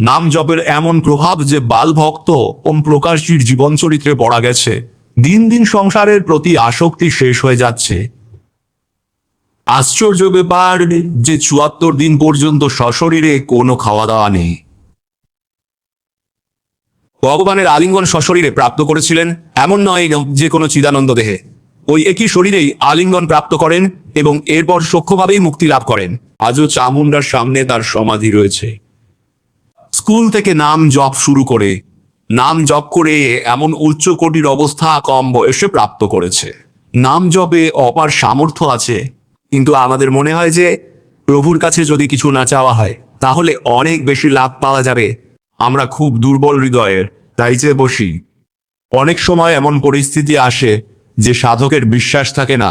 নাম জপের এমন প্রভাব যে বাল ভক্ত ওম প্রকাশজির জীবন চরিত্রে পড়া গেছে। দিন দিন সংসারের প্রতি আসক্তি শেষ হয়ে যাচ্ছে। আশ্চর্য ব্যাপার যে চুয়াত্তর দিন পর্যন্ত সশরীরে কোনো খাওয়া দাওয়া নেই। ভগবানের আলিঙ্গন সশরীরে প্রাপ্ত করেছিলেন, এমন নয় যে কোনো চিদানন্দ দেহে। ওই একই শরীরেই আলিঙ্গন প্রাপ্ত করেন এবং এরপর সূক্ষ্মভাবেই মুক্তি লাভ করেন। আজও চামুন্ডার সামনে তার সমাধি রয়েছে। স্কুল থেকে নাম জপ শুরু করে, নাম জপ করে এমন উচ্চ কোটির অবস্থা কম বয়সে প্রাপ্ত করেছে। নাম জপে অপার সামর্থ্য আছে, কিন্তু আমাদের মনে হয় যে প্রভুর কাছে যদি কিছু না চাওয়া হয়, তাহলে অনেক বেশি লাভ পাওয়া যাবে। আমরা খুব দুর্বল হৃদয়ের, তাই যে বসি। অনেক সময় এমন পরিস্থিতি আসে যে সাধকের বিশ্বাস থাকে না।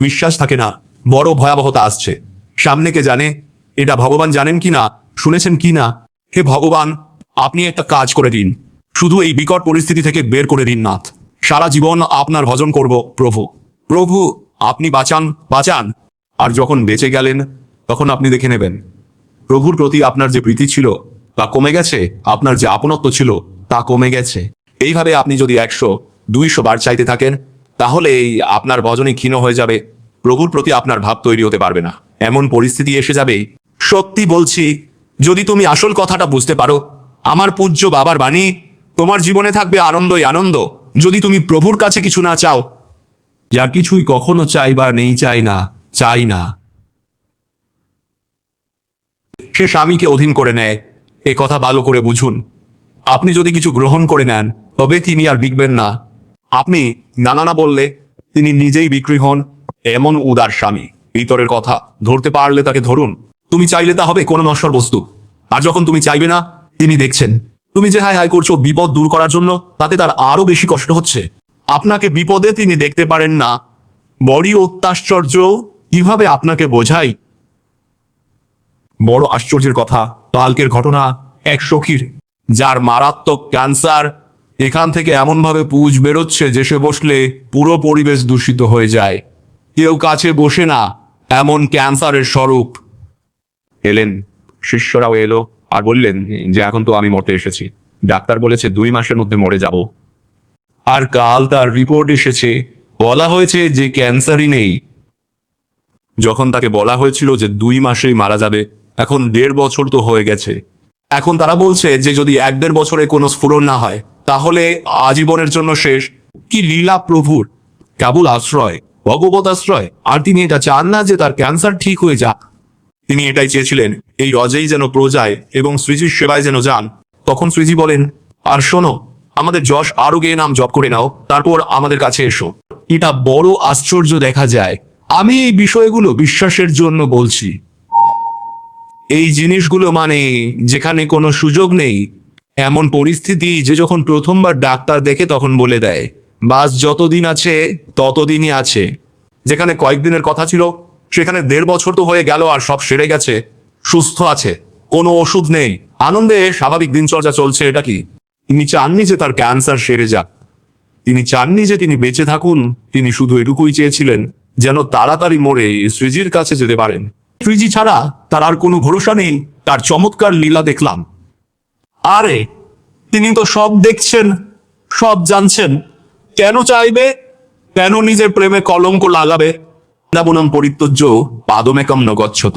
বিশ্বাস থাকে না, বড় ভয়াবহতা আসছে। সামনে কে জানে এটা ভগবান জানেন কি না, শুনেছেন কি না? হে ভগবান, আপনি একটা কাজ করে দিন। শুধু এই বিকট পরিস্থিতি থেকে বের করে দিন, নাথ। সারা জীবন আপনার ভজন করব, প্রভু। প্রভু, আপনি বাঁচান বাঁচান। আর যখন বেঁচে গেলেন, তখন আপনি দেখে নেবেন। প্রভুর প্রতি আপনার যে প্রীতি ছিল, তা কমে গেছে। আপনার যে আপনত্ব ছিল, তা কমে গেছে। এইভাবে আপনি যদি একশো, দুইশো বার চাইতে থাকেন তাহলে এই আপনার ভজনই ক্ষীণ হয়ে যাবে। প্রভুর প্রতি আপনার ভাব তৈরি হতে পারবে না। এমন পরিস্থিতি এসে যাবে? সত্যি বলছি, যদি তুমি আসল কথাটা বুঝতে পারো, আমার পূজ্য বাবার বাণী, তোমার জীবনে থাকবে আনন্দই আনন্দ। যদি তুমি প্রভুর কাছে কিছু না চাও, যা কিছুই কখনো চাই বা নেই চাই না চাই না। সে স্বামীকে অধীন করে নেয়, এ কথা ভালো করে বুঝুন। আপনি যদি কিছু গ্রহণ করে নেন, তবে তিনি আর বিকবেন না। আপনি নানা না বললে তিনি নিজেই বিক্রি হন, এমন উদার স্বামী। ভিতরের কথা। ধরতে পারলে তাকে ধরুন। তুমি চাইলে তা হবে কোনো নশ্বর বস্তু। আর যখন তুমি চাইবে না, তিনি দেখছেন। তুমি যে হাই হাই করছ বিপদ দূর করার জন্য, তাতে তার আরও বেশি কষ্ট হচ্ছে। আপনাকে বিপদে তিনি দেখতে পারেন না। বড়ই অত্যাশ্চর্য, কীভাবে আপনাকে বোঝাই? বড় আশ্চর্যের কথা কালকের ঘটনা এক সখীর, যার মারাত্মক ক্যান্সার, এখান থেকে এমনভাবে পুজ বেরোচ্ছে যে সে বসলে পুরো পরিবেশ দূষিত হয়ে যায়। কেউ কাছে বসে না এমন ক্যান্সারের স্বরূপ। এলেন শিষ্যরাও এলো আর বললেন যে এখন তো আমি মরতে এসেছি। ডাক্তার বলেছে দুই মাসের মধ্যে মরে যাব। আর কাল তার রিপোর্ট এসেছে বলা হয়েছে যে ক্যান্সারই নেই। যখন তাকে বলা হয়েছিল যে দুই মাসেই মারা যাবে এখন দেড় বছর তো হয়ে গেছে। এখন তারা বলছে যে যদি এক দেড় বছরে কোনো স্ফুরণ না হয় তাহলে আজীবনের জন্য শেষ। কি লীলা প্রভুর কেবল আশ্রয়। ভগবত আশ্রয়। আর তিনি এটা চান না যে তার ক্যান্সার ঠিক হয়ে যাক। তিনি এটাই চেয়েছিলেন, এই রজেই যেন প্রজায় এবং শ্রীজির সেবায় যেন যান। তখন শ্রীজি বলেন, আর শোনো, আমাদের যশ আরোগ্যে নাম জপ করে নাও, তারপর আমাদের কাছে এসো। এটা বড় আশ্চর্য দেখা যায়। আমি এই বিষয়গুলো বিশ্বাসের জন্য বলছি। এই জিনিসগুলো মানে যেখানে কোনো সুযোগ নেই, এমন পরিস্থিতি যে যখন প্রথমবার ডাক্তার দেখে তখন বলে দেয়। বাস যতদিন আছে, ততদিনই আছে। যেখানে কয়েকদিনের কথা ছিল, সেখানে দেড় বছর তো হয়ে গেল আর সব সেরে গেছে। সুস্থ আছে, কোনো ওষুধ নেই। আনন্দে স্বাভাবিক দিনচর্যা চলছে, এটা কি? তিনি চাননি যে তার ক্যান্সার সেরে যাক। তিনি চাননি যে তিনি বেঁচে থাকুন, তিনি শুধু এটুকুই চেয়েছিলেন, যেন তাড়াতাড়ি মরে শ্রীজির কাছে যেতে পারেন। শ্রীজি ছাড়া তার আর কোনো ভরসা নেই, তার চমৎকার লীলা দেখলাম। আরে, তিনি তো সব দেখছেন, সব জানছেন। কেন চাইবে? কেন নিজের প্রেমে কলঙ্ক লাগাবে? বৃন্দাবনম পরিত্যজ্য পাদমেকম নগচ্ছত।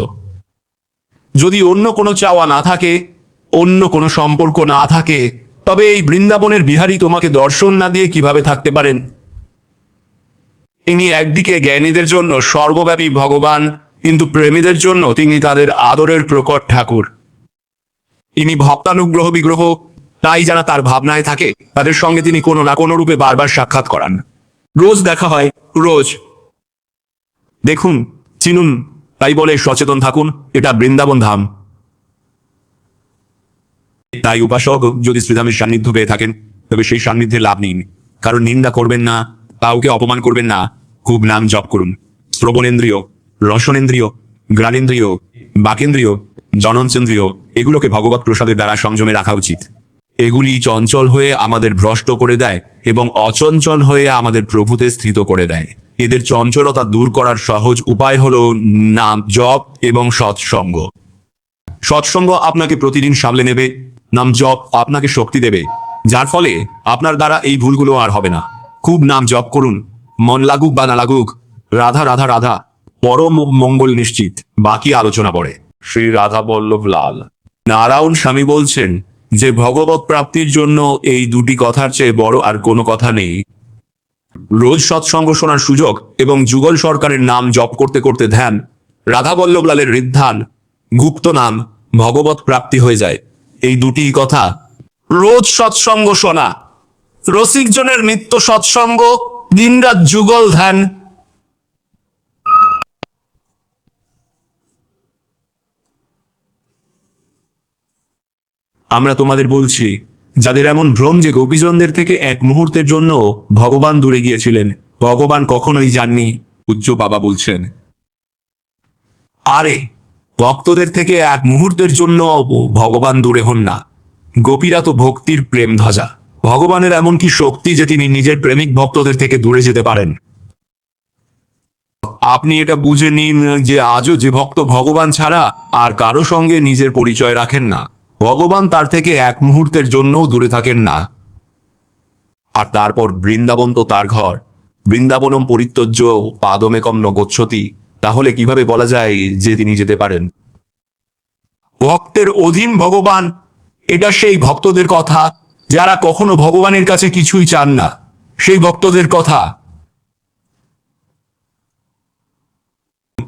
যদি অন্য কোনো চাওয়া না থাকে, অন্য কোনো সম্পর্ক না থাকে, তবে এই বৃন্দাবনের বিহারী তোমাকে দর্শন না দিয়ে কীভাবে থাকতে পারেন? তিনি একদিকে জ্ঞানীদের জন্য সর্বব্যাপী ভগবান, কিন্তু প্রেমীদের জন্য তিনি তাদের আদরের প্রকট ঠাকুর। তিনি ভক্তানুগ্রহ বিগ্রহ তাই যারা তার ভাবনায় থাকে, তাদের সঙ্গে তিনি কোনো না কোনো রূপে বারবার সাক্ষাৎ করান। রোজ দেখা হয়, রোজ। দেখুন, চিনুন, তাই বলে সচেতন থাকুন, এটা বৃন্দাবন ধাম। তাই উপাসক যদি শ্রীধামের সান্নিধ্য পেয়ে থাকেন, তবে সেই সান্নিধ্যে লাভ নিন কারণ নিন্দা করবেন না, কাউকে অপমান করবেন না, খুব নাম জপ করুন। শ্রবণেন্দ্রিয়, রসনেন্দ্রিয় গ্রাণেন্দ্রিয় বাকেন্দ্রিয়, জননচেন্দ্রিয়, এগুলোকে ভগবত প্রসাদের দ্বারা সংযমে রাখা উচিত। এগুলি চঞ্চল হয়ে আমাদের ভ্রষ্ট করে দেয় এবং অচঞ্চল হয়ে আমাদের প্রভুতে স্থিত করে দেয়। এদের চঞ্চলতা দূর করার সহজ উপায় হল নাম জপ এবং সৎসঙ্গ। সৎসঙ্গ আপনাকে প্রতিদিন সামলে নেবে, নাম জপ আপনাকে শক্তি দেবে, যার ফলে আপনার দ্বারা এই ভুলগুলো আর হবে না। খুব নাম জপ করুন, মন লাগুক বা না লাগুক, রাধা রাধা রাধা, পরম মঙ্গল নিশ্চিত, বাকি আলোচনা পড়ে শ্রী রাধা বল্লভ লাল নারায়ণ স্বামী বলছেন যে ভগবত প্রাপ্তির জন্য এই দুটি কথার চেয়ে বড় আর কোনো কথা নেই। রোজ সৎসঙ্গ শোনার সুযোগ এবং যুগল সরকারের নাম জপ করতে করতে ধ্যান, রাধা বল্লভ লালের হৃদ্ধান গুপ্ত নাম, ভগবত প্রাপ্তি হয়ে যায়। এই দুটি কথা রোজ সৎসঙ্গ শোনা। রসিকজনের নিত্য সৎসঙ্গ, দিনরাত যুগল ধ্যান আমরা তোমাদের বলছি, যাদের এমন ভ্রম যে গোপীজনদের থেকে এক মুহূর্তের জন্য ভগবান দূরে গিয়েছিলেন, ভগবান কখনোই যাননি উচ্চ বাবা বলছেন। আরে, ভক্তদের থেকে এক মুহূর্তের জন্য ভগবান দূরে হন না। গোপীরা তো ভক্তির প্রেম ধ্বজা ভগবানের এমন কি শক্তি যে তিনি নিজের প্রেমিক ভক্তদের থেকে দূরে যেতে পারেন? আপনি এটা বুঝে নিন যে আজও যে ভক্ত ভগবান ছাড়া আর কারও সঙ্গে নিজের পরিচয় রাখেন না। ভগবান তার থেকে এক মুহূর্তের জন্যও দূরে থাকেন না। আর তারপর বৃন্দাবন তো তার ঘর। বৃন্দাবনম পরিত্যজ্য পাদমেকম ন গচ্ছতি। তাহলে কীভাবে বলা যায় যে তিনি যেতে পারেন? ভক্তের অধীন ভগবান, এটা সেই ভক্তদের কথা, যারা কখনো ভগবানের কাছে কিছুই চান না। সেই ভক্তদের কথা।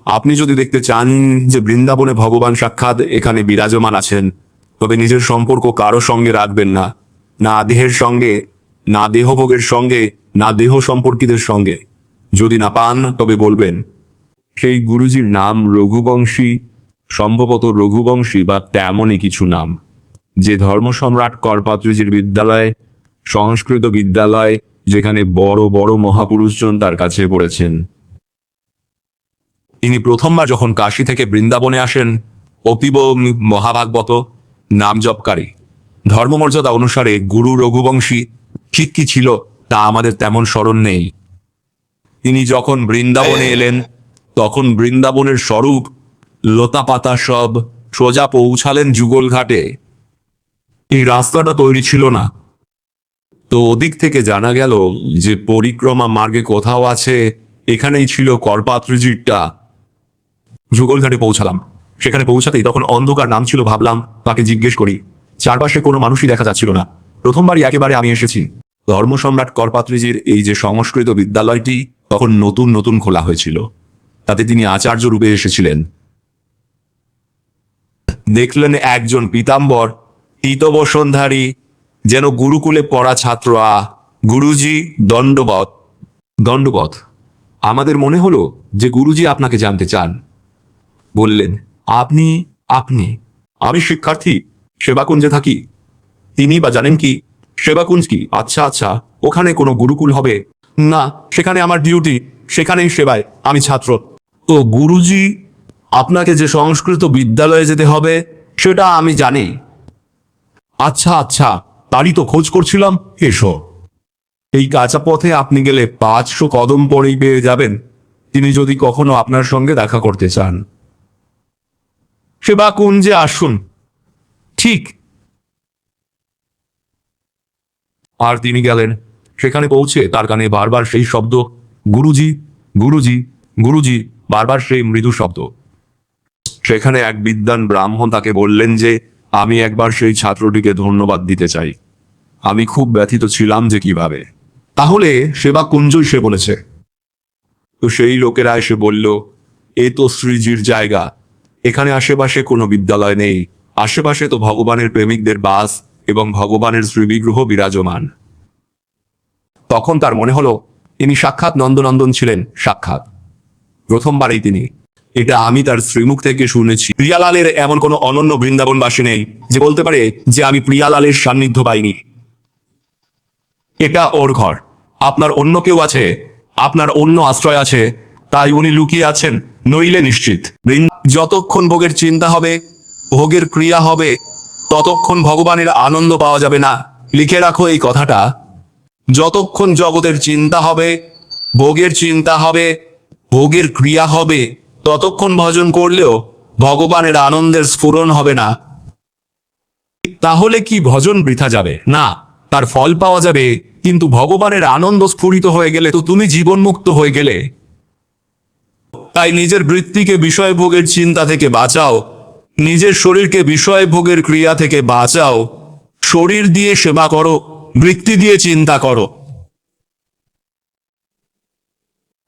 আপনি যদি দেখতে চান যে বৃন্দাবনে ভগবান সাক্ষাৎ এখানে বিরাজমান আছেন তবে নিজের সম্পর্ক কারও সঙ্গে রাখবেন না না দেহের সঙ্গে, না দেহভোগের সঙ্গে, না দেহ সম্পর্কিতের সঙ্গে। যদি না পান, তবে বলবেন, সেই গুরুজির নাম রঘুবংশী, সম্ভবত রঘুবংশী বা তেমনই কিছু নাম। যে ধর্ম সম্রাট করপাত্রীজির বিদ্যালয়, সংস্কৃত বিদ্যালয়, যেখানে বড় বড় মহাপুরুষজন তার কাছে পড়েছেন। তিনি প্রথমবার যখন কাশী থেকে বৃন্দাবনে আসেন, অতীব মহাভাগবত নাম জপকারী ধর্মমর্যাদা অনুসারে গুরু রঘুবংশী ঠিক কি ছিল তা আমাদের তেমন স্মরণ নেই। তিনি যখন বৃন্দাবনে এলেন, তখন বৃন্দাবনের স্বরূপ লতা পাতা সব সোজা পৌঁছালেন যুগল ঘাটে। এই রাস্তাটা তৈরি ছিল না। তো ওদিক থেকে জানা গেল যে পরিক্রমা মার্গে কোথাও আছে, এখানেই ছিল করপাত্রজিরটা যুগলঘাটে পৌঁছালাম। সেখানে পৌঁছাতেই তখন অন্ধকার নাম ছিল ভাবলাম, তাকে জিজ্ঞেস করি, চারপাশে কোনো মানুষই দেখা যাচ্ছিল না। প্রথমবারই একেবারে আমি এসেছি। ধর্ম সম্রাট করপাত্রীজির এই যে সংস্কৃত বিদ্যালয়টি তখন নতুন নতুন খোলা হয়েছিল। তাতে তিনি আচার্য রূপে এসেছিলেন। দেখলেন একজন পীতাম্বর তীতবসনধারী যেন গুরুকুলে পড়া ছাত্র, আ, গুরুজি দণ্ডবত দণ্ডবত আমাদের মনে হলো যে গুরুজি আপনাকে জানতে চান, বললেন। আপনি আপনি। আমি শিক্ষার্থী সেবাকুঞ্জে থাকি। তিনি বা জানেন কি সেবাকুঞ্জ কি? আচ্ছা আচ্ছা ওখানে কোনো গুরুকুল হবে? না সেখানে আমার ডিউটি সেখানেই সেবায় আমি ছাত্র। তো গুরুজি আপনাকে যে সংস্কৃত বিদ্যালয়ে যেতে হবে সেটা আমি জানি। আচ্ছা আচ্ছা তারই তো খোঁজ করছিলাম এসো। এই কাঁচা পথে আপনি গেলে পাঁচশো কদম পরেই পেয়ে যাবেন। তিনি যদি কখনো আপনার সঙ্গে দেখা করতে চান। সেবা কুঞ্জে আসুন। ঠিক। আর তিনি গেলেন। সেখানে পৌঁছে তার কানে বারবার সেই শব্দ, গুরুজি গুরুজি গুরুজি, বারবার সেই মৃদু শব্দ। সেখানে এক বিদ্বান ব্রাহ্মণ তাকে বললেন যে, আমি একবার সেই ছাত্রটিকে ধন্যবাদ দিতে চাই। আমি খুব ব্যথিত ছিলাম যে কীভাবে? তাহলে সেবা কুঞ্জই সে বলেছে। তো সেই লোকেরা এসে বলল, এ তো শ্রীজির জায়গা। এখানে আশেপাশে কোনো বিদ্যালয় নেই। আশেপাশে তো ভগবানের প্রেমিকদের বাস এবং ভগবানের শ্রীবিগ্রহ বিরাজমান। তখন তার মনে হলো তিনি সাক্ষাৎ নন্দনন্দন ছিলেন, সাক্ষাৎ। প্রথমবারেই তিনি। এটা আমি তার শ্রীমুখ থেকে শুনেছি। প্রিয়ালালের এমন কোনো অনন্য বৃন্দাবনবাসী নেই যে বলতে পারে যে আমি প্রিয়ালালের সান্নিধ্য পাইনি। এটা ওর ঘর। আপনার অন্য কেউ আছে? আপনার অন্য আশ্রয় আছে? তাই উনি লুকিয়ে আছেন? নইলে নিশ্চিত। যতক্ষণ ভোগের চিন্তা হবে, ভোগের ক্রিয়া হবে, ততক্ষণ ভগবানের আনন্দ পাওয়া যাবে না। লিখে রাখো এই কথাটা। যতক্ষণ জগতের চিন্তা হবে, ভোগের চিন্তা হবে, ভোগের ক্রিয়া হবে, ততক্ষণ ভজন করলেও ভগবানের আনন্দের স্ফুরণ হবে না। তাহলে কি ভজন বৃথা যাবে? না, তার ফল পাওয়া যাবে, কিন্তু ভগবানের আনন্দ স্ফুরিত হয়ে গেলে তো তুমি জীবনমুক্ত হয়ে গেলে। তাই নিজের বৃত্তিকে বিষয় ভোগের চিন্তা থেকে বাঁচাও। নিজের শরীরকে বিষয় ভোগের ক্রিয়া থেকে বাঁচাও। শরীর দিয়ে সেবা করো, বৃত্তি দিয়ে চিন্তা করো।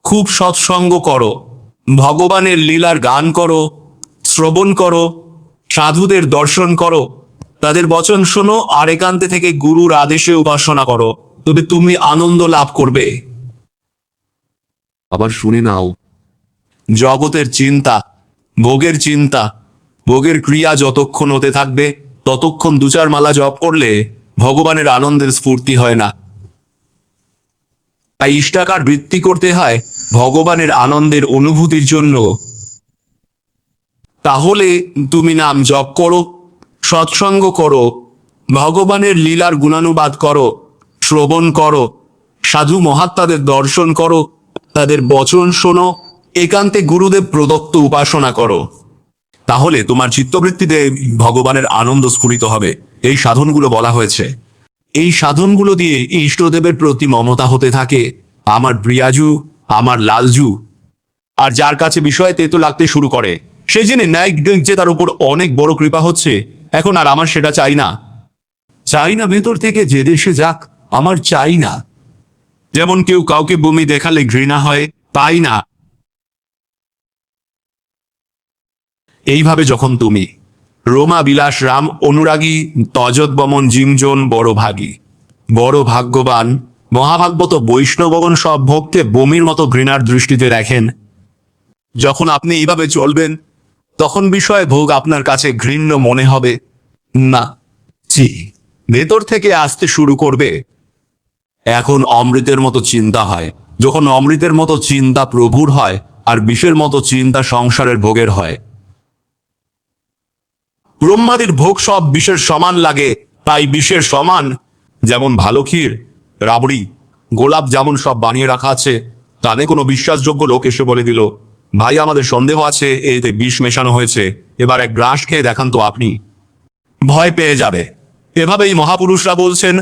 খুব সৎসঙ্গ করো। ভগবানের লীলার গান করো, শ্রবণ করো, সাধুদের দর্শন করো। তাদের বচন শোনো আর একান্তে থেকে গুরুর আদেশে উপাসনা করো। তবে তুমি আনন্দ লাভ করবে। আবার শুনে নাও। জগতের চিন্তা, ভোগের চিন্তা, ভোগের ক্রিয়া যতক্ষণ হতে থাকবে, ততক্ষণ দু চার মালা জপ করলে ভগবানের আনন্দের স্ফূর্তি হয় না। তাই ইষ্টাকার বৃত্তি করতে হয় ভগবানের আনন্দের অনুভূতির জন্য। তাহলে তুমি নাম জপ করো, সৎসঙ্গ করো, ভগবানের লীলার গুণানুবাদ করো, শ্রবণ করো, সাধু মহাত্মাদের দর্শন করো, তাদের বচন শোনো একান্তে গুরুদেব প্রদত্ত উপাসনা করো। তাহলে তোমার চিত্তবৃত্তিতে ভগবানের আনন্দ স্ফুরিত হবে। এই সাধনগুলো বলা হয়েছে। এই সাধনগুলো দিয়ে ইষ্টদেবের প্রতি মমতা হতে থাকে, আমার প্রিয়াজু, আমার লালজু। আর যার কাছে বিষয় তেতো লাগতে শুরু করে, সে জেনে ন্যায় যে তার উপর অনেক বড় কৃপা হচ্ছে, এখন আর আমার সেটা চাই না। চাই না ভেতর থেকে, যে দেশে যাক, আমার চাই না। যেমন কেউ কাউকে বমি দেখালে ঘৃণা হয়, তাই না? এইভাবে যখন তুমি, রোমা বিলাস রাম অনুরাগী তজত বমন জিমজন বড় ভাগী। বড় ভাগ্যবান মহাভাগবত বৈষ্ণবগণ সব ভক্তকে বমির মতো ঘৃণার দৃষ্টিতে দেখেন। যখন আপনি এইভাবে চলবেন, তখন বিষয়ে ভোগ আপনার কাছে ঘৃণ্য মনে হবে। না জি ভেতর থেকে আসতে শুরু করবে। এখন অমৃতের মতো চিন্তা হয়। যখন অমৃতের মতো চিন্তা প্রভুর হয়, আর বিষের মতো চিন্তা সংসারের ভোগের হয়। ব্রহ্মাদির ভোগ সব বিষের সমান লাগে, তাই বিষের সমান। যেমন ভালো ক্ষীর, রাবড়ি, গোলাপ যেমন সব বানিয়ে রাখা আছে তাদের কোনো বিশ্বাসযোগ্য লোক এসে বলে দিল, ভাই, আমাদের সন্দেহ আছে, এতে বিষ মেশানো হয়েছে, এবার এক গ্রাস খেয়ে দেখান তো আপনি। ভয় পেয়ে যাবে। এভাবেই মহাপুরুষরা বলছেন,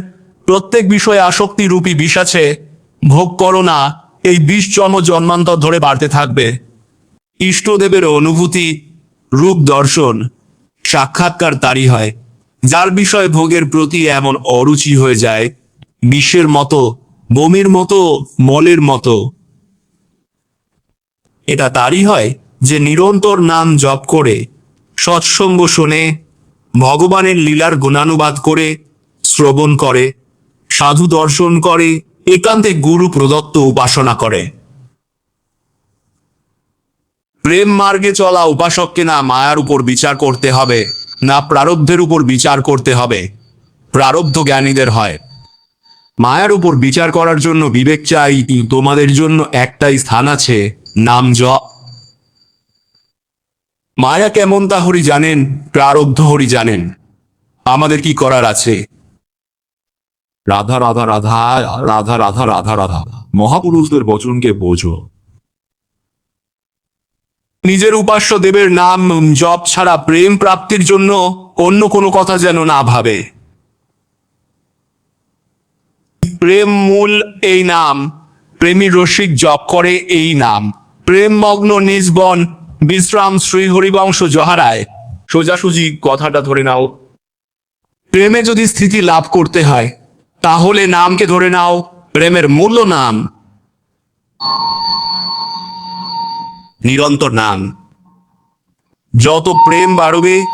প্রত্যেক বিষয়ে আসক্তি রূপী বিষ আছে, ভোগ করো না, এই বিষ জন্ম জন্মান্তর ধরে বাড়তে থাকবে। ইষ্টদেবের অনুভূতি, রূপ দর্শন সাক্ষাৎকার তারই হয়। যার বিষয় ভোগের প্রতি এমন অরুচি হয়ে যায়, বিষের মতো, বমির মতো, মলের মতো। এটা তারই হয় যে নিরন্তর নাম জপ করে, সৎসঙ্গ শোনে, ভগবানের লীলার গুণানুবাদ করে, শ্রবণ করে, সাধু দর্শন করে, একান্তে গুরু প্রদত্ত উপাসনা করে। প্রেম মার্গে চলা উপাসককে না মায়ার উপর বিচার করতে হবে, না প্রারব্ধের উপর বিচার করতে হবে? প্রারব্ধ জ্ঞানীদের হয়। মায়ার উপর বিচার করার জন্য বিবেক চাই তোমাদের জন্য একটাই স্থান আছে, নাম জপ। মায়া কেমন তা হরি জানেন, প্রারব্ধ হরি জানেন। আমাদের কি করার আছে? রাধা রাধা রাধা রাধা রাধা রাধা রাধা। মহাপুরুষদের বচনকে বোঝো। নিজের উপাস্য দেবের নাম, জপ ছাড়া প্রেম প্রাপ্তির জন্য অন্য কোনো কথা যেন না ভাবে। প্রেম মূল এই নাম। প্রেমী রসিক জপ করে এই নাম। প্রেম মগ্ন নিজবন বিশ্রাম শ্রী হরিবংশ জহারায়। সোজাসুজি কথাটা ধরে নাও। প্রেমে যদি স্থিতি লাভ করতে হয়, তাহলে নামকে ধরে নাও প্রেমের মূল্য নাম। নিরন্তর নাম। যত প্রেম বাড়বে,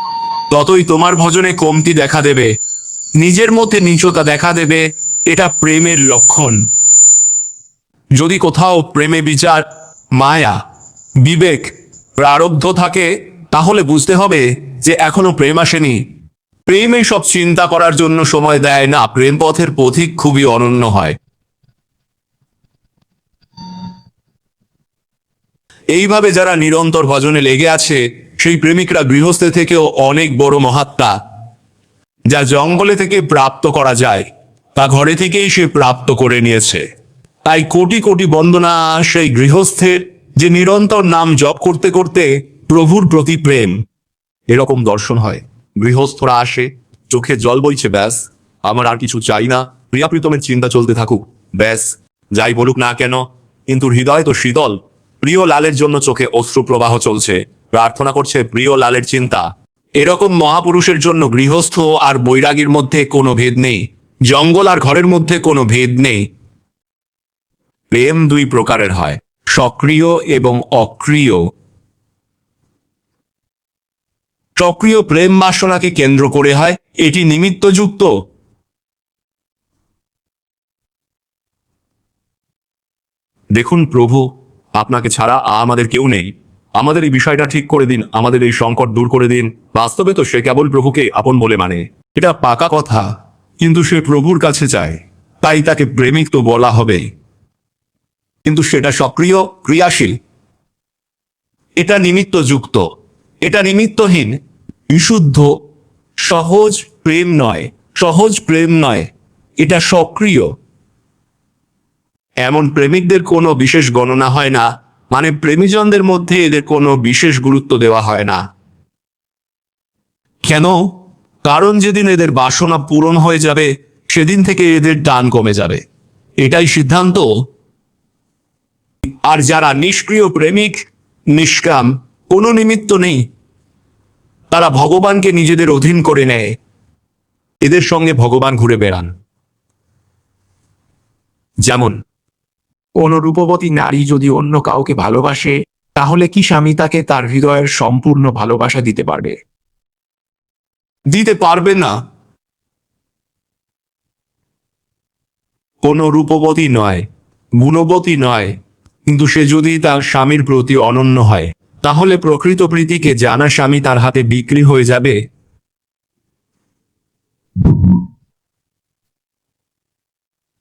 ততই তোমার ভজনে কমতি দেখা দেবে। নিজের মধ্যে নিচতা দেখা দেবে, এটা প্রেমের লক্ষণ। যদি কোথাও প্রেমে বিচার, মায়া, বিবেক, প্রারব্ধ থাকে, তাহলে বুঝতে হবে যে এখনও প্রেম আসেনি। প্রেম সব চিন্তা করার জন্য সময় দেয় না প্রেম পথের পথিক খুবই অনন্য হয়। এইভাবে যারা নিরন্তর ভজনে লেগে আছে, সেই প্রেমিকরা গৃহস্থে থেকেও অনেক বড় মহাত্মা। যা জঙ্গলে থেকে প্রাপ্ত করা যায়, তা ঘরে থেকেই সে প্রাপ্ত করে নিয়েছে। তাই কোটি কোটি বন্দনা সেই গৃহস্থের যে নিরন্তর নাম জপ করতে করতে প্রভুর প্রতি প্রেম। এরকম দর্শন হয়। গৃহস্থরা আসে, চোখে জল বইছে, ব্যাস। আমার আর কিছু চাই না। প্রিয়া প্রীতমের চিন্তা চলতে থাকুক। ব্যাস, যাই বলুক না কেন, কিন্তু হৃদয় তো শীতল। প্রিয় লালের জন্য চোখে অশ্রু প্রবাহ চলছে। প্রার্থনা করছে, প্রিয় লালের চিন্তা। এরকম মহাপুরুষের জন্য গৃহস্থ আর বৈরাগীর মধ্যে কোনো ভেদ নেই। জঙ্গল আর ঘরের মধ্যে কোনো ভেদ নেই। প্রেম দুই প্রকারের হয়, সক্রিয় এবং অক্রিয়। সক্রিয় প্রেম বাসনাকে কেন্দ্র করে হয়, এটি নিমিত্তযুক্ত। দেখুন প্রভু আপনাকে ছাড়া আমাদের কেউ নেই। আমাদের এই বিষয়টা ঠিক করে দিন, আমাদের এই সংকট দূর করে দিন। বাস্তবে তো সে কেবল প্রভুকে আপন বলে মানে। এটা পাকা কথা, কিন্তু সে প্রভুর কাছে চায়। তাই তাকে প্রেমিক তো বলা হবে। কিন্তু সেটা সক্রিয়, ক্রিয়াশীল। এটা নিমিত্তযুক্ত। এটা নিমিত্তহীন। বিশুদ্ধ, সহজ প্রেম নয়। সহজ প্রেম নয়। এটা সক্রিয়। এমন প্রেমিকদের কোনো বিশেষ গণনা হয় না মানে প্রেমীজনদের মধ্যে এদের কোনো বিশেষ গুরুত্ব দেওয়া হয় না। কেন? কারণ যেদিন এদের বাসনা পূরণ হয়ে যাবে, সেদিন থেকে এদের টান কমে যাবে। এটাই সিদ্ধান্ত। আর যারা নিষ্ক্রিয় প্রেমিক, নিষ্কাম, কোনো নিমিত্ত নেই। তারা ভগবানকে নিজেদের অধীন করে নেয়। এদের সঙ্গে ভগবান ঘুরে বেড়ান। যেমন কোন রূপবতী নারী যদি অন্য কাউকে ভালোবাসে তাহলে কি স্বামী তাকে তার হৃদয়ের সম্পূর্ণ ভালোবাসা দিতে পারবে? দিতে পারবে না। কোনো রূপবতী নয় গুণবতী নয় কিন্তু সে যদি তার স্বামীর প্রতি অনন্য হয় তাহলে প্রকৃত প্রীতিকে জানা স্বামী তার হাতে বিক্রি হয়ে যাবে।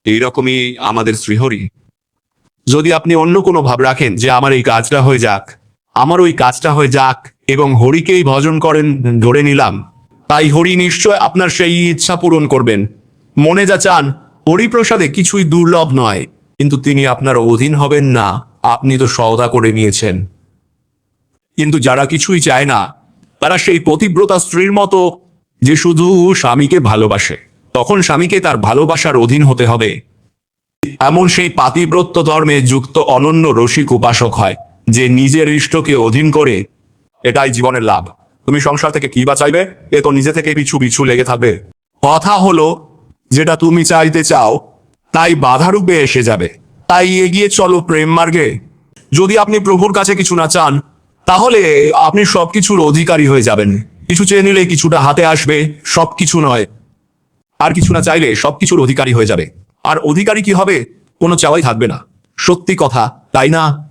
এইরকমই আমাদের শ্রীহরি। যদি আপনি অন্য কোনো ভাব রাখেন যে আমার এই কাজটা হয়ে যাক, আমার ওই কাজটা হয়ে যাক এবং হরিকেই ভজন করেন, ধরে নিলাম, তাই হরি নিশ্চয় আপনার সেই ইচ্ছা পূরণ করবেন। মনে যা চান, হরিপ্রসাদে কিছুই দুর্লভ নয়, কিন্তু তিনি আপনার অধীন হবেন না, আপনি তো সওদা করে নিয়েছেন। কিন্তু যারা কিছুই চায় না, তারা সেই পতিব্রতা স্ত্রীর মতো যে শুধু স্বামীকে ভালোবাসে, তখন স্বামীকে তার ভালোবাসার অধীন হতে হবে। এমন সেই পাতিব্রত্য ধর্মে যুক্ত অনন্য রসিক উপাসক হয়, যে নিজের ইষ্টকে অধীন করে এটাই জীবনের লাভ। তুমি সংসার থেকে কি বা চাইবে? এ তো নিজে থেকে পিছু পিছু লেগে থাকবে। কথা হলো, যেটা তুমি চাইতে চাও, তাই বাধারূপে এসে যাবে। তাই এগিয়ে চলো প্রেম মার্গে। যদি আপনি প্রভুর কাছে কিছু না চান, তাহলে আপনি সবকিছুর অধিকারী হয়ে যাবেন। কিছু চেয়ে নিলে কিছুটা হাতে আসবে, সবকিছু নয়। আর কিছু না চাইলে সবকিছুর অধিকারী হয়ে যাবে। আর অধিকারী কি হবে? কোনো চাওয়াই থাকবে না। সত্যি কথা তাই না?